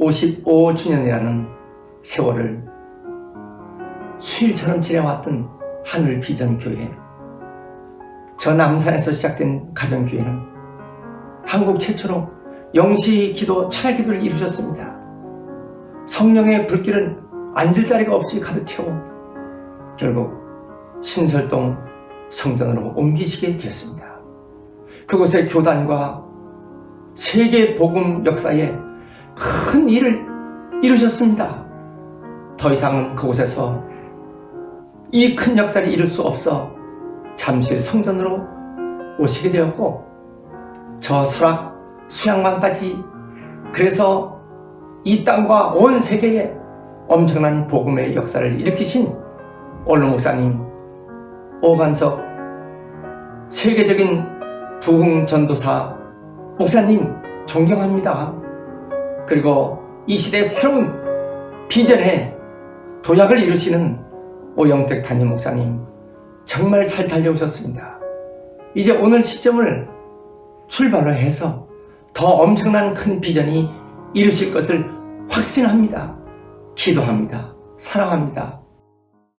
55주년이라는 세월을 수일처럼 지내왔던 하늘 비전 교회. 저 남산에서 시작된 가정교회는 한국 최초로 영시 기도 철 기도를 이루셨습니다. 성령의 불길은 앉을 자리가 없이 가득 채워 결국 신설동 성전으로 옮기시게 되었습니다. 그곳의 교단과 세계 복음 역사에 큰 일을 이루셨습니다. 더 이상은 그곳에서 이 큰 역사를 이룰 수 없어 잠실 성전으로 오시게 되었고 저 설악 수양만까지 그래서 이 땅과 온 세계에 엄청난 복음의 역사를 일으키신 원로 목사님 오간석 세계적인 부흥 전도사 목사님 존경합니다. 그리고 이 시대 새로운 비전에 도약을 이루시는 오영택 담임 목사님 정말 잘 달려오셨습니다. 이제 오늘 시점을 출발로 해서 더 엄청난 큰 비전이 이루실 것을 확신합니다. 기도합니다. 사랑합니다.